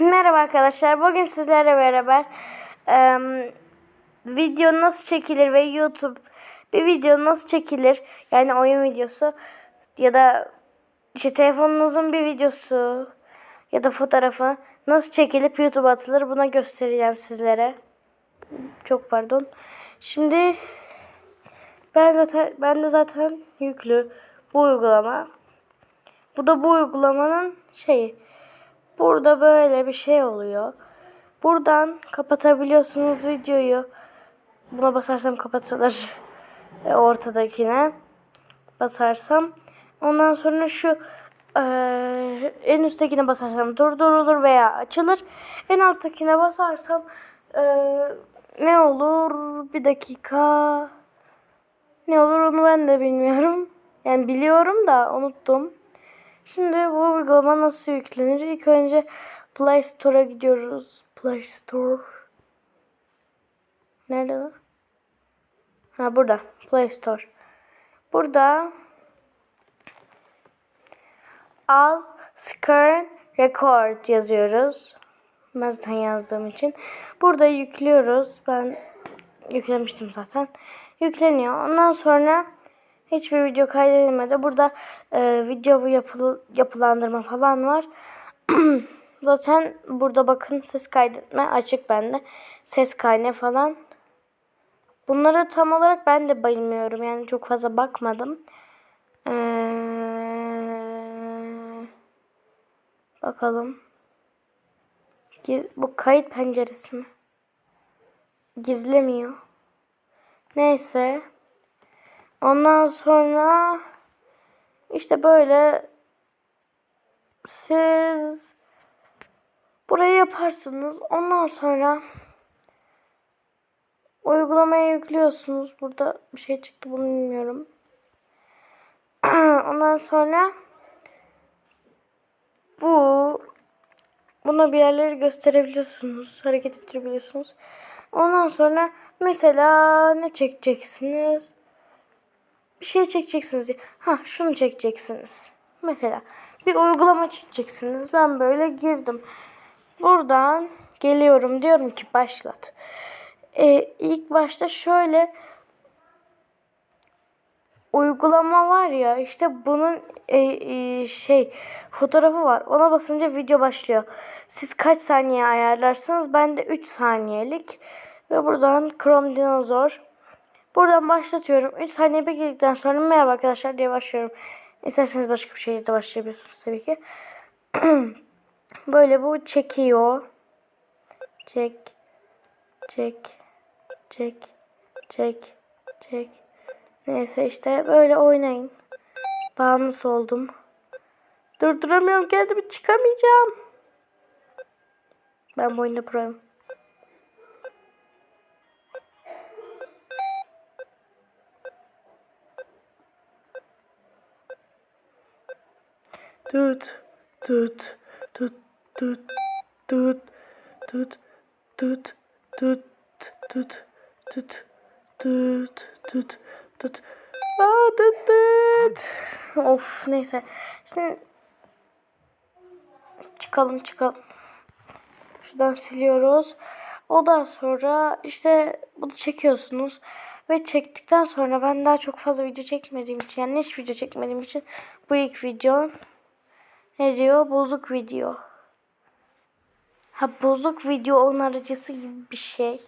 Merhaba arkadaşlar. Bugün sizlerle beraber eee, video nasıl çekilir ve YouTube bir video nasıl çekilir yani oyun videosu ya da işte telefonunuzun bir videosu ya da fotoğrafı nasıl çekilip YouTube'a atılır buna göstereceğim sizlere. Çok pardon. Şimdi ben zaten ben de zaten yüklü bu uygulama. Bu da bu uygulamanın şeyi. Burada böyle bir şey oluyor. Buradan kapatabiliyorsunuz videoyu. Buna basarsam kapatılır. E, ortadakine basarsam. Ondan sonra şu e, en üsttekine basarsam durdurulur veya açılır. En alttakine basarsam e, ne olur? Bir dakika. Ne olur onu ben de bilmiyorum. Yani biliyorum da unuttum. Şimdi bu uygulama nasıl yüklenir? İlk önce Play Store'a gidiyoruz. Play Store. Nerede lan? Ha burada. Play Store. Burada Az Screen Record yazıyoruz. Ben yazdığım için. Burada yüklüyoruz. Ben yüklemiştim zaten. Yükleniyor. Ondan sonra hiçbir video kaydedilmedi. Burada e, video yapıl yapılandırma falan var. zaten burada bakın ses kaydetme açık bende. Ses kayne falan. Bunlara tam olarak ben de bilmiyorum. Yani çok fazla bakmadım. Ee, bakalım. Giz, bu kayıt penceresi mi? Gizlemiyor. Neyse. Ondan sonra işte böyle siz burayı yaparsınız. Ondan sonra uygulamaya yüklüyorsunuz. Burada bir şey çıktı bunu bilmiyorum. Ondan sonra bu buna bir yerleri gösterebiliyorsunuz. Hareket ettirebiliyorsunuz. Ondan sonra mesela ne çekeceksiniz? Bir şey çekeceksiniz. Ha şunu çekeceksiniz. Mesela bir uygulama çekeceksiniz. Ben böyle girdim. Buradan geliyorum diyorum ki başlat. Ee, ilk başta şöyle uygulama var ya işte bunun e, e, şey fotoğrafı var. Ona basınca video başlıyor. Siz kaç saniye ayarlarsınız? Ben de 3 saniyelik ve buradan Chrome Dinosaur Buradan başlatıyorum. 3 saniye bekledikten sonra merhaba arkadaşlar diye başlıyorum. İsterseniz başka bir şeyle de başlayabilirsiniz tabii ki. Böyle bu çekiyor. Çek. Çek. Çek. Çek. Çek. Neyse işte böyle oynayın. Bağımlısı oldum. Durduramıyorum kendimi çıkamayacağım. Ben bu oyunda proyum. Tut, tut, tut, tut, tut, tut, tut, tut, tut, tut, tut, tut, tut. Aa, tut, tut. Of neyse. Şimdi çıkalım çıkalım. Şuradan siliyoruz. Ondan sonra işte bunu çekiyorsunuz. Ve çektikten sonra ben daha çok fazla video çekmediğim için yani hiç video çekmediğim için bu ilk video ne diyor? Bozuk video. Ha bozuk video onarıcısı gibi bir şey.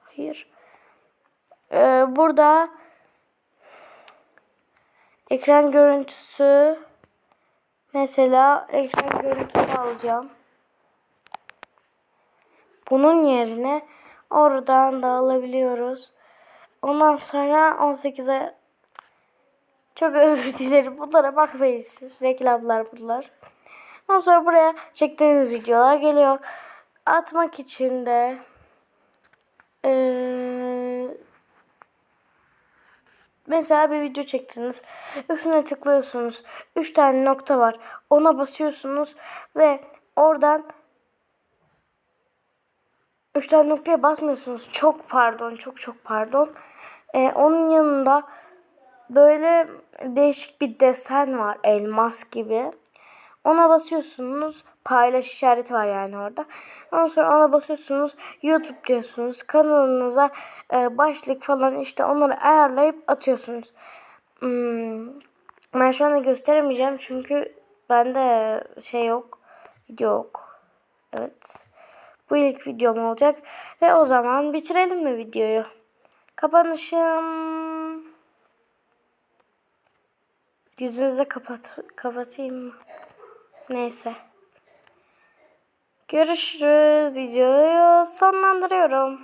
Hayır. Ee, burada ekran görüntüsü mesela ekran görüntüsü alacağım. Bunun yerine oradan da alabiliyoruz. Ondan sonra 18'e çok özür dilerim. Bunlara bakmayın siz. Reklamlar bunlar. Ondan sonra buraya çektiğiniz videolar geliyor. Atmak için de ee, mesela bir video çektiniz. Üstüne tıklıyorsunuz. 3 tane nokta var. Ona basıyorsunuz ve oradan 3 tane noktaya basmıyorsunuz. Çok pardon. Çok çok pardon. Ee, onun yanında böyle değişik bir desen var elmas gibi. Ona basıyorsunuz. Paylaş işareti var yani orada. Ondan sonra ona basıyorsunuz. YouTube diyorsunuz. Kanalınıza e, başlık falan işte onları ayarlayıp atıyorsunuz. Hmm, ben şu anda gösteremeyeceğim çünkü bende şey yok. Video yok. Evet. Bu ilk videom olacak. Ve o zaman bitirelim mi videoyu? Kapanışım. Yüzünüze kapat kapatayım mı? Neyse. Görüşürüz. Videoyu sonlandırıyorum.